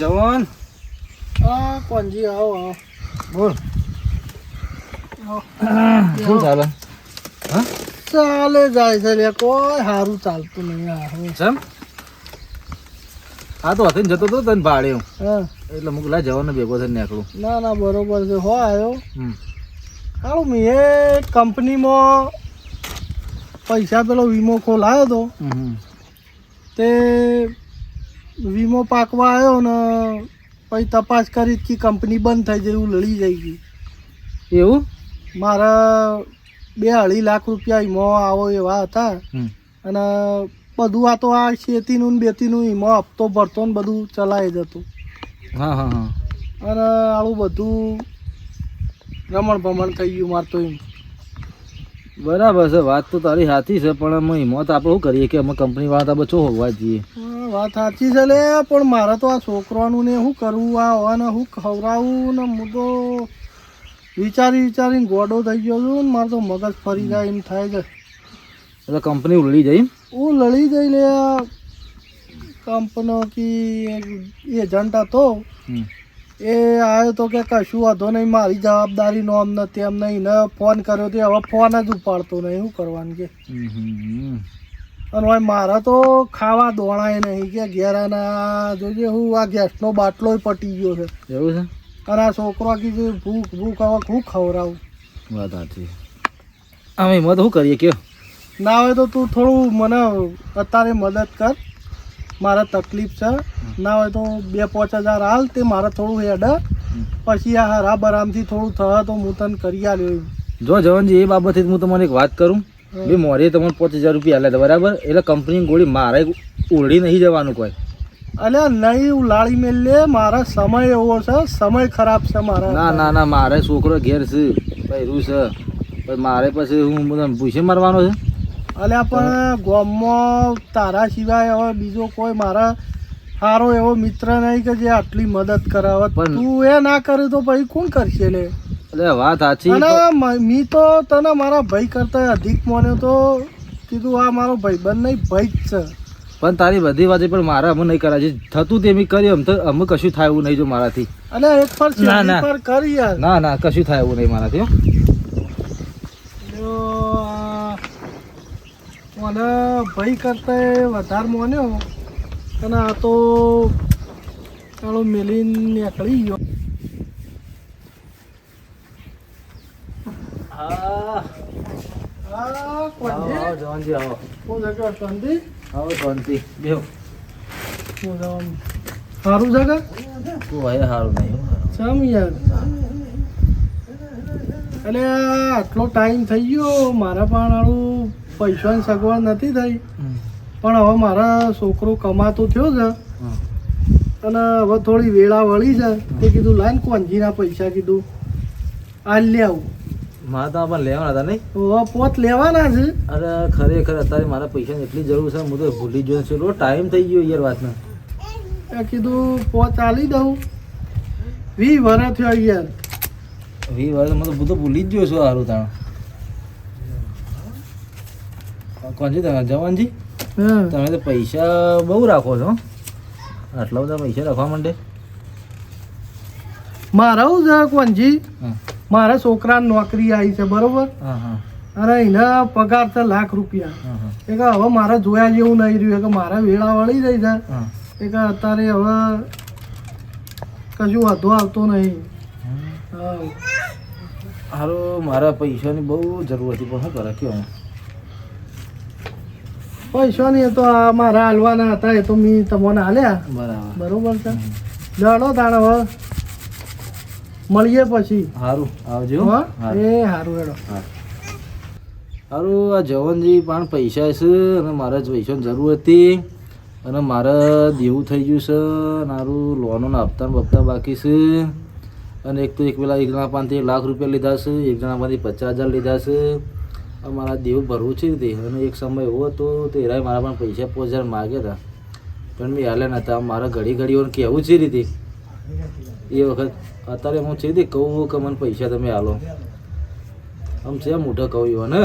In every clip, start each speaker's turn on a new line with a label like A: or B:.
A: જવાન?
B: આ કોંજી આવો આવો.
A: બોલ. શું ચાલે?
B: ચાલે જાય છે લે કોઈ સારું ચાલતું નહીં આ હવે.
A: હા તો હતી જતો હતો તને ભાડે
B: હું.
A: એટલે મુક લા જવાનો ભેગો થઈને નીકળું.
B: ના ના બરોબર છે. હો આવ્યો હાલો મેં એ કંપનીમાં પૈસા પેલો વીમો ખોલાયો હતો તે વીમો પાકવા આવ્યો ને પછી તપાસ કરી કે કંપની બંધ થઈ જાય એવું લડી જાય ગઈ
A: એવું?
B: મારા બે અઢી લાખ રૂપિયા વીમો આવો એવા હતા. અને બધું આ તો આ શેતીનું ને બેતીનું વીમો હપ્તો ભરતો ને બધું ચલાવી જતું.
A: હા હા હા.
B: અને આવું બધું રમણ ભમણ થઈ ગયું મારતો એમ.
A: બરાબર છે વાત તો તારી સાચી છે પણ અમે હિંમત આપણે શું કરીએ કે અમે કંપની વાળા તો બચો હોવા જઈએ.
B: વાત સાચી છે લે પણ મારે તો આ છોકરાનું ને શું કરવું આ હવાને શું ખવડાવવું ને હું તો વિચારી વિચારીને ગોડો થઈ ગયો છું ને મારે તો મગજ ફરી જાય એમ થાય છે.
A: એટલે કંપની ઉલડી જઈ?
B: હું લડી જઈ લે કંપનો કી એજન્ટ હતો. એ આવ્યો તો કે કશું વાંધો નહીં મારી જવાબદારી નો અમને તેમ નહીં. ને ફોન કર્યો તે હવે ફોન જ ઉપાડતો નહીં શું કરવાનું કે? અને મારા તો ખાવા દોણાય નહીં કે ઘેરાના જોજે હું આ ગેસનો બાટલો પટી ગયો છે.
A: એવું છે?
B: અને આ છોકરો કીધું ભૂખ ભૂખ હવે હું ખવડાવું.
A: વાત સાચી. અમે હિંમત શું કરીએ કયો?
B: ના હોય તો તું થોડું મને અત્યારે મદદ કર. મારે તકલીફ છે. ના હોય તો બે પાંચ હજાર હાલ તે મારે થોડું હેડ. પછી આ હરાબરામથી થોડું થયા તો હું તને કરી આવ્યો
A: જો જવાનજી એ બાબતે હું તમને એક વાત કરું. બે મોરી તમને પાંચ હજાર રૂપિયા આલ્યા બરાબર? એટલે કંપની ગોળી મારે ઉલડી નહીં જવાનું કોઈ.
B: અલ્યા નહીં લાળી મેલ લે મારા સમય એવો છે સમય ખરાબ છે મારા
A: ના ના ના મારે છોકરો ઘેર છે પહેરું છે. પછી મારે પછી હું બધા ભૂસે મારવાનો છે?
B: અલ્યા પણ ગામમાં તારા સિવાય હવે બીજો કોઈ મારા સારો એવો મિત્ર નહીં કે જે આટલી મદદ કરાવે
A: પણ-
B: તું એ ના કરે તો પછી કોણ કરશે લે?
A: એટલે વાત સાચી
B: અને મી તો તને મારા ભાઈ કરતા અધિક માન્યો તો કીધું આ મારો ભાઈબંધ નહીં ભાઈ જ છે.
A: પણ તારી બધી વાત પણ મારે અમે નહીં કરાય. થતું તે મેં કર્યું એમ તો અમે કશું થાય એવું નહીં જો મારાથી.
B: અને એક પર
A: ના, ના.
B: કરી યાર.
A: ના ના કશું થાય એવું નહીં મારાથી
B: મને ભાઈ કરતા વધારે માન્યો અને આ તો ચાલો મેલીને નીકળી ગયો
A: હા
B: હા કોણ
A: આવો જવાનજી આવો
B: હું જગ્યા શાંતિ
A: આવો શાંતિ બેહો
B: હું જવાનું સારું જગા
A: કોઈ હોય સારું નહીં.
B: સમ યાર. એટલે આટલો ટાઈમ થઈ ગયો મારા પણ પૈસાની સગવડ નથી થઈ. પણ હવે મારા છોકરો કમાતો થયો છે. અને હવે થોડી વેળા વળી છે. તે કીધું લાઈન કોંજીના પૈસા કીધું. આ લે આવું
A: મારે તો પણ લેવાના હતા નહીં?
B: ઓ પોત લેવાના છે?
A: અરે ખરેખર અત્યારે મારા પૈસાની એટલી જરૂર છે હું તો ભૂલી ગયો છું. ટાઈમ થઈ ગયો યાર વાતના.
B: કીધું પોત આલી દઉં. વી વરસ થયો યાર.
A: વી વર હું તો હું ભૂલી જ ગયો છું સારું તાણ. કોણજી તમે જવાનજી? તમે તો પૈસા બહુ રાખો છો આટલા બધા પૈસા રાખવા માંડે?
B: મારા કોંજી
A: હા.
B: મારા છોકરાને નોકરી આવી છે બરોબર? અને એના પગાર છે લાખ રૂપિયા. એ કે હવે મારે જોયા જેવું નહીં રહ્યું. કે મારા વેળા વળી જાય છે. એ કે અત્યારે હવે કશું વાંધો આવતો નહીં.
A: હારું મારા પૈસાની બહુ જરૂર હતી પણ કરે કયો
B: પૈસા નહીં એ તો આ મારા હાલવાના હતા એ તો મેં તમને હાલ્યા
A: બરાબર.
B: બરોબર છે. લડો તાણ હવે મળીએ પછી.
A: સારું આવજો.
B: એ સારું હેડો.
A: સારું આ જવાનજી પણ પૈસા છે અને મારે જ પૈસાની જરૂર હતી અને મારે દેવું થઈ ગયું છે મારું લોનોના હપ્તા બપ્તા બાકી છે. અને એક તો એક પેલા એક જણા પાંચથી લાખ રૂપિયા લીધા છે એક જણા પાંચથી પચાસ હજાર લીધા છે. મારા દેવું ભરવું છે તે અને એક સમય એવો હતો તો એરાય મારા પણ પૈસા પાંચ હજાર માગ્યા હતા. પણ મેં હાલ્યા નહોતા મારા ઘડી ઘડીઓને કહેવું છે રીતે. એ વખત અત્યારે હું છે કહું કે મને પૈસા તમે આલો. આમ છે મોટા કહું એવા ને?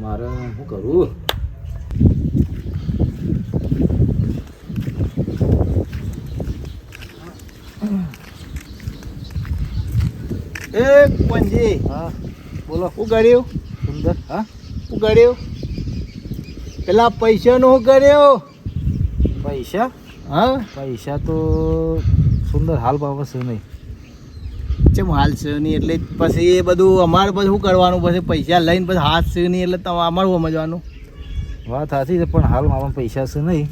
A: મારે શું કરું
C: એ પંજી.
A: હા બોલો.
C: હું કર્યું
A: સુંદર. હા?
C: શું કર્યું પેલા પૈસાનું હું કર્યું?
A: પૈસા?
C: હા?
A: પૈસા તો સુંદર હાલ બાબા છે નહીં.
C: ચેમ હાલ છે નહીં? એટલે પછી એ બધું અમારે પછી શું કરવાનું? પછી પૈસા લઈને પછી હાથ છે નહીં એટલે તમે અમારું સમજવાનું.
A: વાત સાચી છે પણ હાલ મારા પૈસા છે નહીં.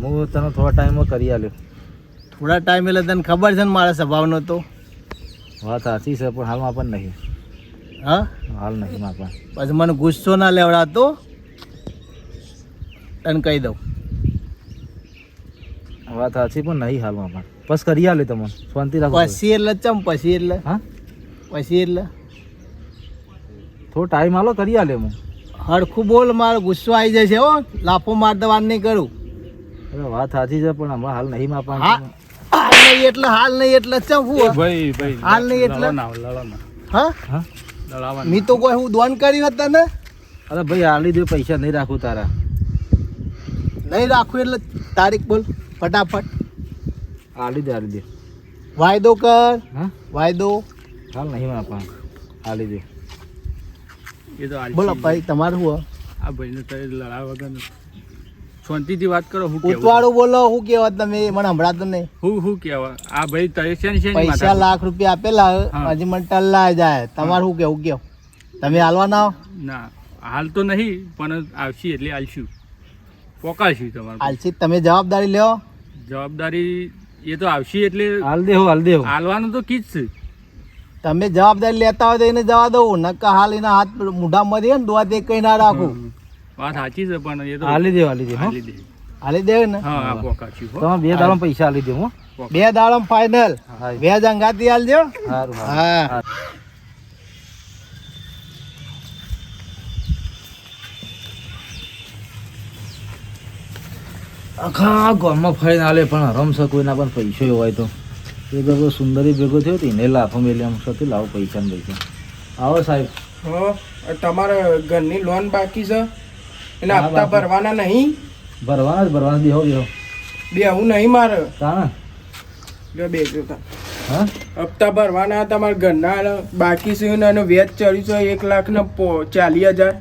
A: હું તને થોડા ટાઈમમાં કરી આલ્યો.
C: થોડા ટાઈમ એટલે તને ખબર છે ને મારા સ્વભાવનો તો.
A: વાત સાચી છે પણ હાલમાં પણ નહીં.
C: હા?
A: હાલ નહીં માપા
C: પછી મને ગુસ્સો ના લેવડાતો તને કહી દઉં.
A: વાત સાચી પણ નહીં હાલમાં પણ. બસ કરી આલે તમને. શાંતિ રાખો
C: પછી એટલે ચમ પછી એટલે?
A: હા?
C: પછી એટલે?
A: થોડો ટાઈમ આલો કરી આલે હું
C: હરખું બોલ મારો ગુસ્સો આવી જશે હો. લાફો માર દવાન નહીં કરું.
A: અરે વાત સાચી છે પણ હમણાં હાલ નહીં માપા
C: હાલ નહીં એટલે હાલ નહીં એટલે ચમ હું
D: ભાઈ ભાઈ
C: હાલ નહીં એટલે? હા?
A: હા?
C: મી તો કોઈ હું દોન કર્યું હતા ને
A: અરે ભાઈ હાલી દે પૈસા નહીં રાખું તારા.
C: નહીં રાખું એટલે તારીખ બોલ ફટાફટ.
A: આલી દે આલી દે.
C: વાયદો કર.
A: હા?
C: વાયદો.
A: હાલ નહીં માપા આલી દે.
D: એ તો
C: બોલો ભાઈ તમારું હું
D: આ ભાઈને તારે લડાવ વગર શાંતિથી વાત કરો હું
C: ઉતવાળું બોલો શું કેવા તમે મને હમણાં નહીં.
D: હું શું કેવા આ ભાઈ તારે છે ને
C: પૈસા લાખ રૂપિયા આપેલા. હજી મને ટલ્લા જાય. તમારે શું કેવું કેવું તમે હાલવા ના આવો?
D: ના હાલ તો નહીં પણ આવશી એટલે હાલશું. પોકાશું તમારે
C: હાલશી તમે જવાબદારી લ્યો.
D: જવાબદારી એ તો આવશે એટલે
A: હાલ દે હાલ દે
D: હાલવાનું તો કીજ છે.
C: તમે જવાબદારી લેતા હોય તો એને જવા દઉં. નક્કા હાલ એના હાથ મોઢામાં દે ને દોવા તે કઈ ના રાખું.
D: વાત સાચી છે પણ એ તો
A: હાલી દે આલી દે
D: હાલી દે
C: હાલી દે ને?
D: હા હો.
A: તમે બે દાડા પૈસા હાલી દે હો.
C: બે દાડમ ફાઇનલ બે જંગાતી હાલજો
A: સારું હા. આખા ગામમાં ફરીને આલે પણ રમશે કોઈના પણ પૈસો હોય તો. એ ભેગો સુંદરી ભેગો થયો હતી ને લાફો મેલી આમ સતી લાવો પૈસા ને પૈસા. આવો સાહેબ.
E: તમારે ઘરની લોન બાકી છે? એના હપ્તા ભરવાના નહીં?
A: ભરવાના જ ભરવાના દેહો દેહો
E: બે આવું નહીં મારે.
A: કાણા?
E: જો બે
A: હા?
E: હપ્તા ભરવાના તમારા ઘરના બાકી છે અને વ્યાજ ચડ્યું છે એક લાખ ને ચાલીસ હજાર.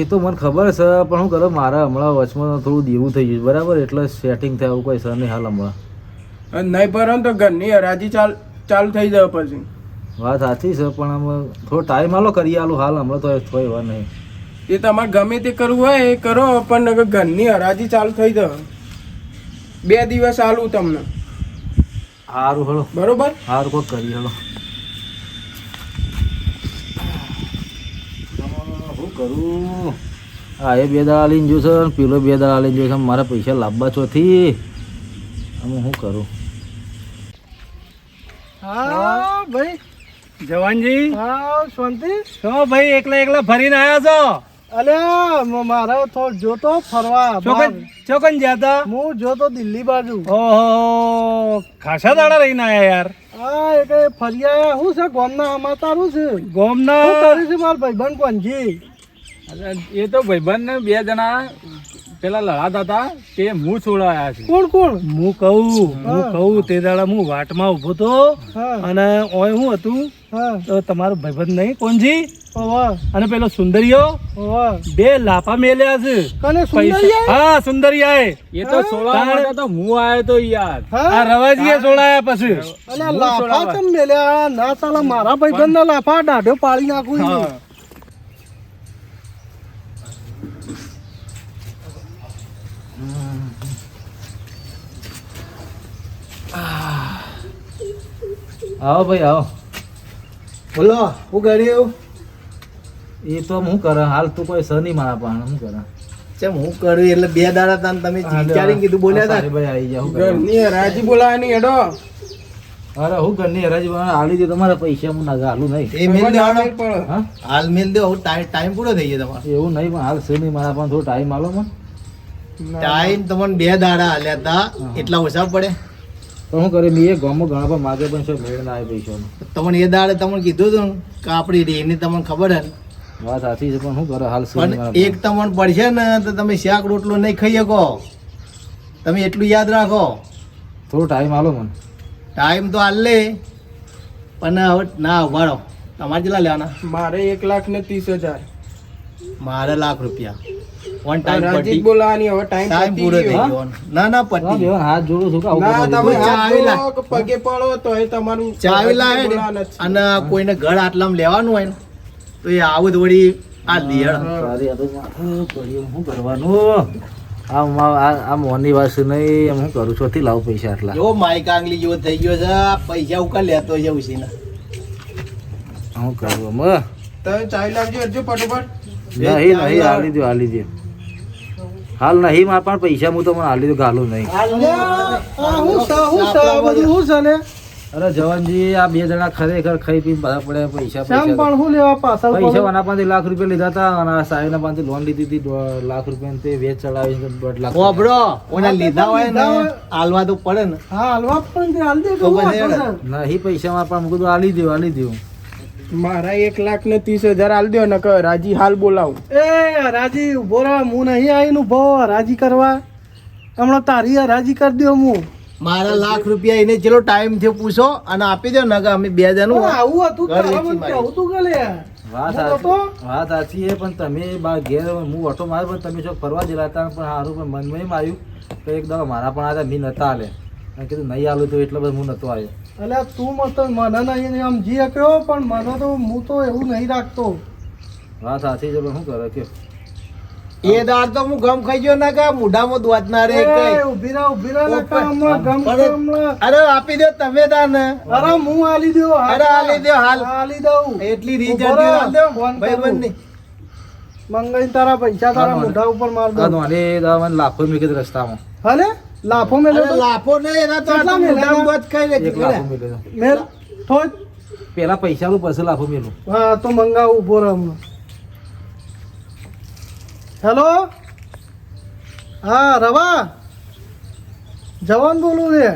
A: એ તો મને ખબર છે પણ હું કરો મારા હમણાં વચમાં થોડું દેવું થઈ ગયું બરાબર? એટલે સેટિંગ થાય એવું કોઈ સર નહીં હાલ હમણાં.
E: નહીં ભરો તો ઘરની હરાજી ચાલ ચાલુ થઈ જાય પછી.
A: વાત સાચી છે પણ આમ થોડો ટાઈમ આલો કરી આલું હાલ હમણાં તો થોય એવા નહીં.
E: એ તમારે ગમે તે કરવું હોય એ કરો પણ ઘરની હરાજી ચાલુ થઈ જાય બે દિવસ આલું તમને.
A: સારું હળો
E: બરોબર?
A: સારું કોક કરી હળો કરું? આ એ બે દાડા લઈને જોશે પેલો બે દાડા લઈને જોશે મારા પૈસા લાવવા ચોથી અમે શું કરું?
B: હા ભાઈ.
D: જવાનજી.
B: હા શાંતિ.
D: છો ભાઈ એકલા એકલા ફરીને આવ્યા છો?
B: અલે મારે થોડો જોતો ફરવા
D: ચોકન. જતા
B: હું જોતો દિલ્હી બાજુ.
D: ઓહો ખાસા દાડા રહીને આયા યાર.
B: હા એ કઈ ફરી આયા. શું છે ગોમના અમાર તારું છે.
D: ગોમના?
B: તારું છે મારા ભાઈબંધ
D: અરે, એ તો ભાઈબંધ ને બે જણા પેલા લડાતા હતા તે હું છોડાયા છે.
B: કોણ કોણ?
D: હું કહું
B: હું.
D: કહું તે દાડા હું વાટમાં ઊભો તો અને ઓય હું હતું? તો તમારો ભાઈબંધ નહીં કોણજી અને પેલો સુંદરીયો બે લાફા મેલ્યા છે.
B: સુંદરિયા
D: હા સુંદરિયાએ.
E: એ
B: તો
D: છોડાયા
E: તો હું આવ્યો તો યાર.
D: આ રવાજીએ છોડાયા પછી.
B: અને લાફા કેમ મેલ્યા? ના સાલા મારા ભાઈબંધ ના લાફા દાઢો પાડી નાખું
A: આવો ભાઈ આવો.
C: બોલો શું કર્યું
A: એ તો હું કરે હાલ તું કોઈ સર નહીં મારા પણ હું કરે?
C: ચમ હું કર્યું એટલે બે દાડા તાન તમે વિચારીને કીધું બોલ્યા હતા
A: ભાઈ આવી જાવ?
E: ઘરની રાજી બોલાવાની હેડો.
A: અરે હું ઘરની હરાજી આલી દે તમારા પૈસા હું નાગા હાલું નહીં.
C: એ મેલ દો હાલો. હાલ મેલ દો હું ટાઈમ ટાઈમ પૂરો થઈ ગયો તમારો.
A: એવું નહીં પણ હાલ નહીં મારા પણ થોડો ટાઈમ આલો મને.
C: ટાઈમ તમને બે દાડા હાલ્યા હતા એટલા ઓછા પડે.
A: પણ શું કરે મેં એ ગામમાં ઘણા પણ માગે પણ છે મેળ ના આવે પૈસાનો.
C: તમને એ દાડે તમને કીધું હતું કાપડી કે આપણી રેની તમને ખબર હે
A: વાત સાચી છે પણ શું કરે હાલ
C: પણ એક તમને પડશે ને તો તમે શાક રોટલો નહીં ખાઈ શકો. તમે એટલું યાદ રાખો.
A: થોડો ટાઈમ આલો મને.
C: ટાઈમ તો હાલ લે પણ હવે ના ઉભાડો. તમારે કેટલા લેવાના?
E: મારે એક લાખ ને ત્રીસ હજાર.
C: મારે લાખ રૂપિયા. વન ટાઈમ
E: હરાજી બોલાવાની હવે ટાઈમ
C: ટાઈમ પૂરો થઈ ગયો. ના ના પટી
A: બેવાન હાથ જોડું છું કે
E: ના તમે
C: ચા
E: હાથ
C: આવી
E: જોડો
C: લા.
E: કે પગે પડો તો એ તમારું
C: ચાવી
E: હરાજી
C: લાવે ને.
E: બોલાવાના જ છે.
C: અને કોઈને ઘર આટલામાં લેવાનું હોય ને તો એ આવું જ વળી આ લીયળ
A: તારી આ તો શું કરવાનું? આ મા- આ આ મોની વાત નહીં એમ હું કરું? છું થી લાવું પૈસા આટલા.
C: જો માઈક આંગલી જેવો થઈ ગયો છે પૈસા ઉકા લેતો છે ઉસીના
A: હું કરું
E: તમે ચાવી લાવજો હરજો ફટોફટ.
A: નહીં નહીં હાલી દો હાલી દો હાલ નહીં માં પણ પૈસા હું તમને હાલી તો ગાલો નહીં.
B: અલ્યા, આ હું છે હું છે આ બધું હું છે ને
A: અરે જવાનજી આ બે જણા ખરેખર ખાઈ પી બધા પડે પૈસા પૈસા.
B: પણ હું લેવા પાછળ
A: પૈસા આના પાસેથી લાખ રૂપિયા લીધા હતા અને સાહેબ ના પાસેથી લોન લીધી હતી લાખ રૂપિયા તે વેચ ચડાવી છે દોઢ લાખ
C: ઓબડો ઓને લીધા હોય ને હાલવા તો પડે ને.
B: હા હાલવા પણ તે હાલ દે
C: પછી.
A: નહીં પૈસા માં પણ મૂકું તો હાલી દઉં હાલી દઉં
E: મારા એક લાખ ને ત્રીસ હજાર હાલ દો ને કે રાજી હાલ બોલાવું.
B: એ રાજી ઊભો રહો હું નહીં આવીને ઊભો રાજી કરવા. હમણાં તારી રાજી કરી દો હું
C: મારા લાખ રૂપિયા એને ચેલો ટાઈમ થયો પૂછો અને આપી દો ને કે અમે બે જણું
B: પણ આવું હતું. કેવું તું કે લે
A: વાત
B: હું
A: સાચી વાત સાચી છે પણ તમે બા ઘેર હું ઓટો મારે પણ તમે જો ફરવા ગયેલા હતા પણ સારું પણ મનમાં એમ આવ્યું તો એક દવા મારા પણ આવ્યા મેં નતા આલે. મેં કીધું નહીં આલું તો એટલે બધું હું નતો આવ્યો.
B: અલ્યા તું મત મને નહીં આમ જી શક્યો પણ મને તો હું તો એવું નહીં રાખતો.
A: હા સાચી છે શું કરે કે
C: એ દાળ તો હું ગમ ખાઈ ગયો ના કે મોઢામાં દ્વાત ના રે કઈ.
B: ઊભી ઊભી ઊભી ઊભી ના ગમ
C: અરે આપી દો તમે તાર ને
B: અરે હું આલી દઉં
C: અરે આલી દો હાલ.
B: આલી દઉં.
C: એટલી રીચાર્જ હાલ દો ભાઈ. બંને.
B: મંગાઈને તારા પૈસા તારા મોઢા ઉપર માર
A: દો
B: દઉં
A: નોને દવા મને લાખો મેકે રસ્તામાં.
B: હલે લાફો મેલ્યો
C: લાફો નહીં એના તો
B: મેલ? થોડ
A: પેલા પૈસા નું પછી લાફો મેલું.
B: હા તો મંગાવું ઊભો રહે હમણાં. હેલો? હા રવા? જવાન બોલું છે.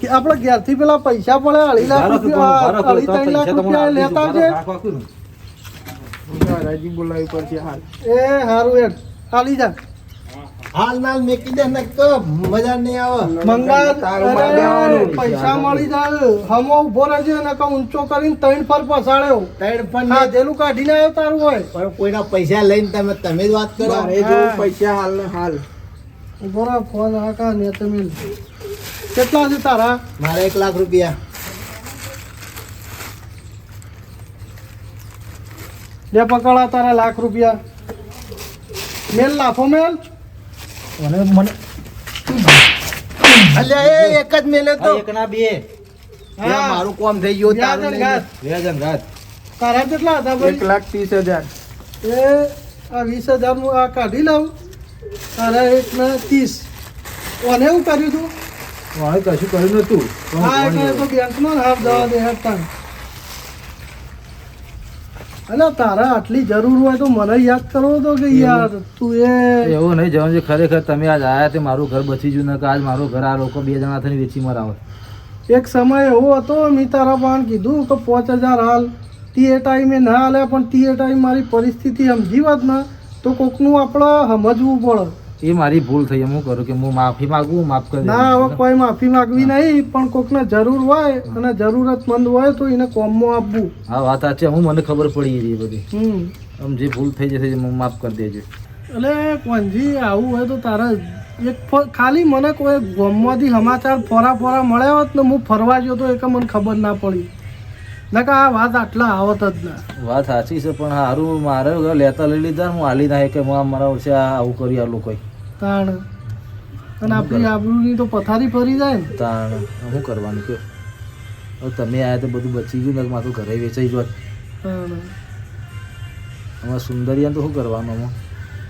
B: કે આપણે ઘેરથી પેલા પૈસા પડે અઢી લાખ રૂપિયા અઢી ત્રણ લાખ રૂપિયા લેતા છે.
E: હરાજી બોલાવી પડશે હાલ.
B: એ સારું એમ ખાલી જા.
C: હાલ નાલ મેકી દે ને તો મજા નહીં આવે.
B: મંગા. પૈસા મળી જાય. હમો ઊભો રહેજે ને કાં ઊંચો કરીને ત્રણ પર પસાડ્યો
C: ત્રણ
B: પર
C: ના.
B: જેલું કાઢીને આવ્યો તારું હોય.
C: પણ કોઈના પૈસા લઈને તમે તમે જ વાત કરો.
E: એ જો પૈસા હાલ ને હાલ.
B: ઊભો રહે ફોન આકા ને તમે કેટલા છે તારા?
C: મારે એક લાખ રૂપિયા.
B: લે પકડા તારા લાખ રૂપિયા. મેલ લાખો મેલ.
A: મને મને
C: અલ્યા એ એક જ મેલે તો.
A: એક ના બે.
C: મારું કોમ થઈ ગયું તારું.
A: બે જણ ઘાત
B: તારા કેટલા હતા
E: ભાઈ?
B: ભાઈ
E: લાખ ત્રીસ હજાર.
B: એ આ વીસ હજાર હું આ કાઢી લઉં. તારા એક ને ત્રીસ. ઓને હું કર્યું તું?
A: વાણે કશું કર્યું નતું
B: હા એટલે તો બેંકમાં હાફ દવા દે હેઠળ અલા તારા આટલી જરૂર હોય તો મને યાદ કરવો તો કે યાર તું એ
A: એવું નહીં જવાનું છે. ખરેખર તમે આજ આયા તે મારું ઘર બચી ગયું ને કે આજ મારું ઘર આ લોકો બે જણા થઈને વેચી મરાવે.
B: એક સમય એવો હતો મેં તારા પણ કીધું કે પાંચ હજાર હાલ. તે એ ટાઈમે ના હાલે પણ તી એ ટાઈમ મારી પરિસ્થિતિ સમજી વાત ને તો કોકનું આપણે સમજવું પડે.
A: એ મારી ભૂલ થઈ હું કરું કે હું માફી માંગુ માફ કરી
B: ના હવે કોઈ માફી માગવી નહીં પણ કોકને જરૂર હોય અને જરૂરતમંદ હોય તો એને કોમમાં આપવું.
A: હા વાત સાચી હું મને ખબર પડી એ બધી. આમ જે ભૂલ થઈ જશે હું માફ કરી દેજો.
B: એટલે કોંજી આવું હોય તો તારા એક ખાલી મને કોઈ ગોમમાંથી સમાચાર ફોરા ફોરા મળ્યા હોત ને હું ફરવા ગયો તો એક મને ખબર ના પડી. નકા આ વાત આટલા આવત જ ના.
A: વાત સાચી છે પણ સારું મારે લેતા લઈ લીધા હું હાલી ના કે મારા વર્ષે આવું કરી આ લોકોએ.
B: તાણ. અને આપણી આબરૂની તો પથારી ફરી જાય ને.
A: તાણ. શું કરવાનું કયો હવે તમે આયા તો બધું બચી ગયું ને મારું ઘરે વેચાઈ જોત. અમારે સુંદરિયાને તો શું કરવાનું આમાં?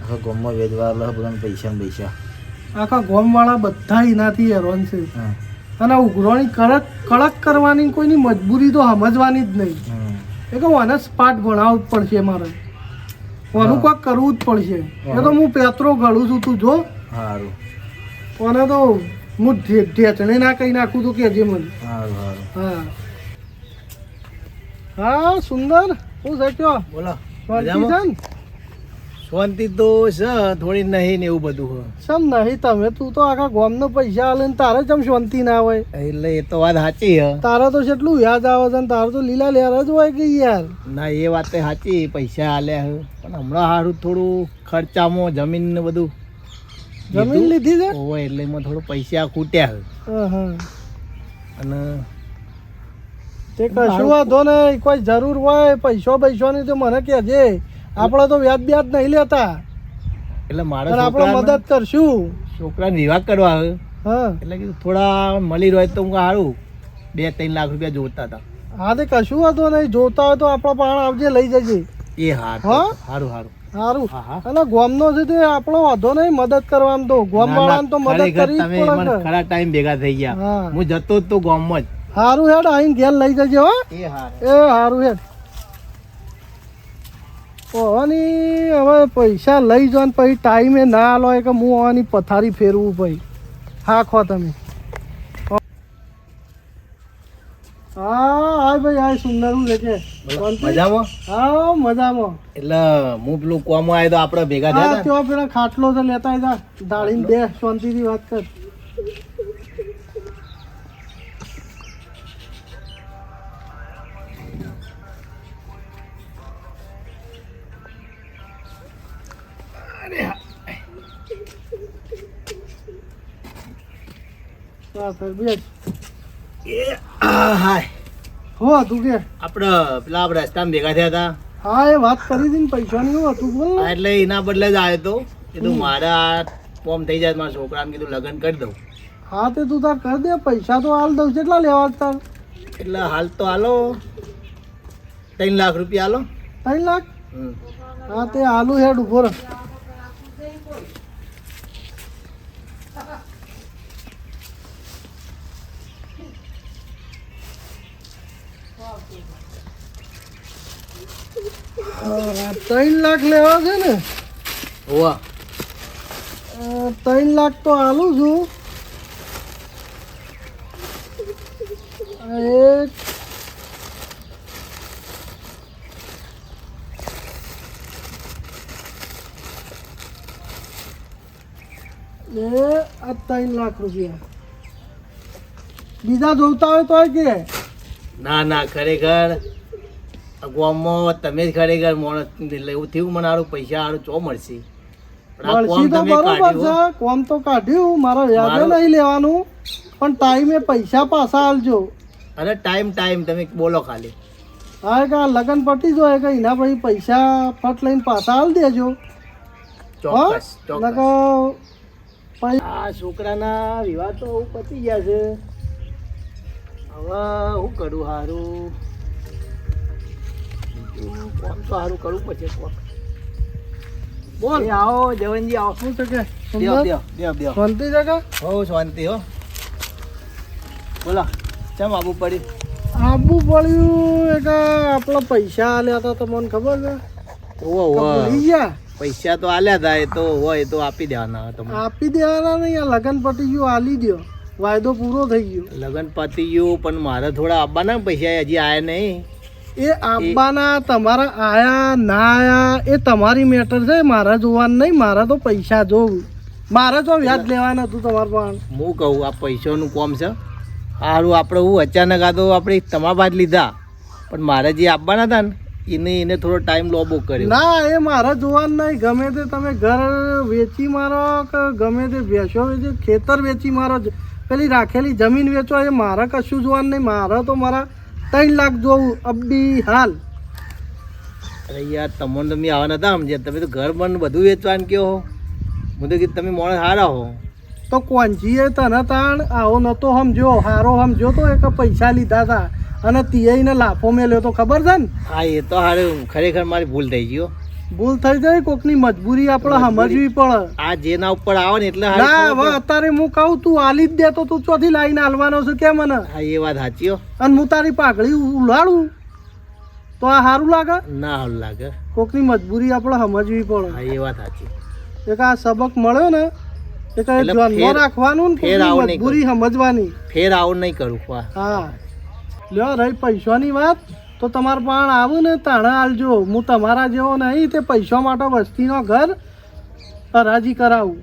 A: આખા ગોમમાં વેચવા લે બધાને પૈસા ને પૈસા.
B: આખા ગોમવાળા બધા એનાથી હેરાન છે. અને ઉઘરોણી કડક કડક કરવાની કોઈની મજબૂરી તો સમજવાની જ નહીં. એ કહું આને પાઠ ભણાવવું જ પડશે મારે. આનું કોઈક કરવું જ પડશે. એ તો હું પેત્રો ગળું છું તું જો.
A: સારું
B: તો હું ઢેચણે ના કહી નાખું તો કેજે મને. હા. હા સુંદર. શું છે કયો?
C: બોલો.
B: શાંતિ
C: તો છે થોડી નહીં ને એવું બધું
B: સમ નહીં તમે? તું તો આખા ગામનો પૈસા આલે ને તારે ચમ શાંતિ ના હોય?
C: એટલે એ તો વાત સાચી હે
B: તારે તો કેટલું યાદ આવે છે ને તારે તો લીલા લેર જ હોય કે યાર?
C: ના એ વાત સાચી પૈસા આલ્યા પણ હમણાં સારું થોડું ખર્ચામાં જમીન ને બધું
B: જમીન લીધી. છે?
C: હોય એટલે એમાં થોડું પૈસા ખૂટ્યા. અને
B: તે કશું વાંધો નહીં કોઈ જરૂર હોય પૈસો પૈસોની તો મને કહેજે. આપણે તો વ્યાજ બ્યાજ નહીં લેતા.
C: એટલે મારા
B: આપણે મદદ કરશું.
C: છોકરાને વિવાહ કરવા છે. એટલે કે થોડા મળી રહ્યો તો હું સારું બે ત્રણ લાખ રૂપિયા જોતા હતા.
B: હા તે કશું વાંધો નહીં જોતા હોય તો આપણા પાણ આવજે લઈ જજે.
C: એ હાર
B: હા?
C: સારું સારું
B: અને ગોમનો છે તે આપણો વાંધો નહીં મદદ કરવામાં તો ગોમ વાળાને તો મદદ કરી
C: તમે મને ખરા ટાઈમ ભેગા થઈ ગયા.
B: હું.
C: જતો જ તો જ.
B: સારું હેડ આઈને ઘેર લઈ જજે હો.
C: એ
B: સારું હેડ. ઓની હવે પૈસા લઈ જવાનું ને પછી ટાઈમે ના આલો કે હું આની પથારી ફેરવું પછી હા ખો તમે. હા હાય ભાઈ હાય સુંદર છે છે
C: મજામાં?
B: હા મજામાં.
C: એટલે હું પેલું આવ્યો તો આપણે ભેગા થયા
B: હા પેલા ખાટલો તો લેતા હતા. ડાળીને બે શાંતિથી વાત કર.
C: આ હાય.
B: હો તું કે?
C: આપણે પેલા આપણે રસ્તામાં ભેગા થયા હતા.
B: હા એ વાત કરી હતી ને પૈસાની હું હતું બોલ.
C: એટલે એના બદલે જ આવ્યો તો કીધું મારા ફોર્મ થઈ જાય મારા છોકરાને કીધું લગ્ન કરી દઉં.
B: હા તે તું તાર કરી દે પૈસા તો હાલ દઉં. કેટલા લેવા તાર?
C: એટલે હાલ તો હાલો. ત્રણ લાખ રૂપિયા હાલો.
B: ત્રણ લાખ? હા તે હાલું હેડ ઊભો રહે. ત્રણ લાખ લેવા છે ને?
C: હોવા.
B: ત્રણ લાખ તો આલું છું. એક. એ આ ત્રણ લાખ રૂપિયા. બીજા જોતા હોય તો કે?
C: ના ના ખરેખર ગામમાં તમે જ ખરેખર માણસ એટલે એવું થયું મને સારું પૈસા સારું ચો મળશે.
B: તો બરોબર
C: કાઢ્યું
B: છે કોમ તો કાઢ્યું મારા વ્યાજે નહીં લેવાનું પણ ટાઈમે પૈસા પાછા આલજો.
C: અને ટાઈમ ટાઈમ તમે બોલો ખાલી.
B: હા કે લગન પટી જો કે એના પછી પૈસા ફટ લઈને પાછા આલ દેજો.
C: ચોક્કસ ચોક્કસ. આ છોકરાના વિવાહ તો પતી ગયા છે. હવે હું કરું સારું કોમ સારું કરવું પડશે કોમ
B: બોલ.
C: આવો જવનજી આવો.
B: શું છે કે. શાંતિ છે
C: હો શાંતિ હો. બોલો ચમ આબુ પડી?
B: આબુ પડ્યું એક આપણા પૈસા આલ્યા હતા તમને ખબર છે. તો ભૂલી ગયા?
C: પૈસા તો આલ્યા હતા એ તો હોય તો આપી દેવાના તમને.
B: આપી દેવાના નહીં આ લગન પટી ગયું આલી દો વાયદો પૂરો થઈ ગયો.
C: લગન પતી ગયું પણ મારે થોડા આપવાના પૈસા હજી આયા નહીં.
B: એ આપવાના તમારા આયા ના આયા એ તમારી મેટર છે. મારા જોવાનું નહીં મારા તો પૈસા જોવું મારે તો વ્યાજ લેવાનું હતું તમારું પણ
C: હું કહું આ પૈસાનું કોમ છે. સારું આપણે હું અચાનક આ તો આપણે તમારા બાદ લીધા. પણ મારે જે આપવાના હતા ને એને એને થોડો ટાઈમ લોબો કર્યો.
B: ના એ મારા જોવાનું નહીં. ગમે તે તમે ઘર વેચી મારો કે ગમે તે ભેંસો વેચી ખેતર વેચી મારો પેલી રાખેલી જમીન વેચો એ મારા કશું જોવાનું નહીં. મારા તો મારા ત્રણ લાખ જોવું અબડી હાલ.
C: અરે યાર તમને તમે આવા નતા સમજ્યા તમે તો ઘર બન બધું વેચવાનું કયો હો તો કીધું તમે માણસ સારા હો.
B: તો કોંચીએ તને તાણ આવો નતો સમજો હારો સમજો તો એક પૈસા લીધા હતા અને તિયાઈને લાફો મેલ્યો તો ખબર છે ને?
C: હા એ તો હારે. ખરેખર મારી ભૂલ થઈ ગયો
B: ભૂલ થઈ જાય કોકની મજબૂરી આપણે સમજવી પડે.
C: આ જેના ઉપર આવે ને એટલે
B: ના હવે અત્યારે હું કહું તું આલી જ દે તો તું ચોથી લાઈને હાલવાનો છું કે મને?
C: હા એ વાત સાચી
B: અને હું તારી પાઘડી ઉલાડું તો આ સારું લાગે?
C: ના હાલ લાગે.
B: કોકની મજબૂરી આપણે સમજવી પડે.
C: હા એ વાત સાચી.
B: એક આ સબક મળ્યો ને એ કઈ
C: એટલે
B: ધ્યાનમાં રાખવાનું ને
C: ફેર આવું
B: મજબૂરી સમજવાની
C: ફેર આવું નહીં કરું
B: હા. લ્યો રહી પૈસાની વાત. તો તમારે પણ આવું ને તાણે આલજો. હું તમારા જેવો નહીં તે પૈસા માટે વસ્તીનો ઘર હરાજી કરાવું.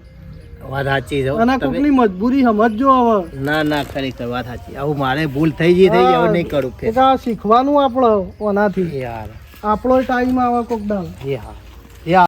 C: વાત સાચી છે.
B: અને કોકની મજબૂરી સમજજો હવે.
C: ના ના ખરેખર વાત સાચી. આવું મારે ભૂલ થઈ ગઈ થઈ હવે નહીં કરું
B: કે શીખવાનું આપણો ઓનાથી.
C: યાર
B: આપણો ટાઈમ આવે કોક દાળ
C: એ હા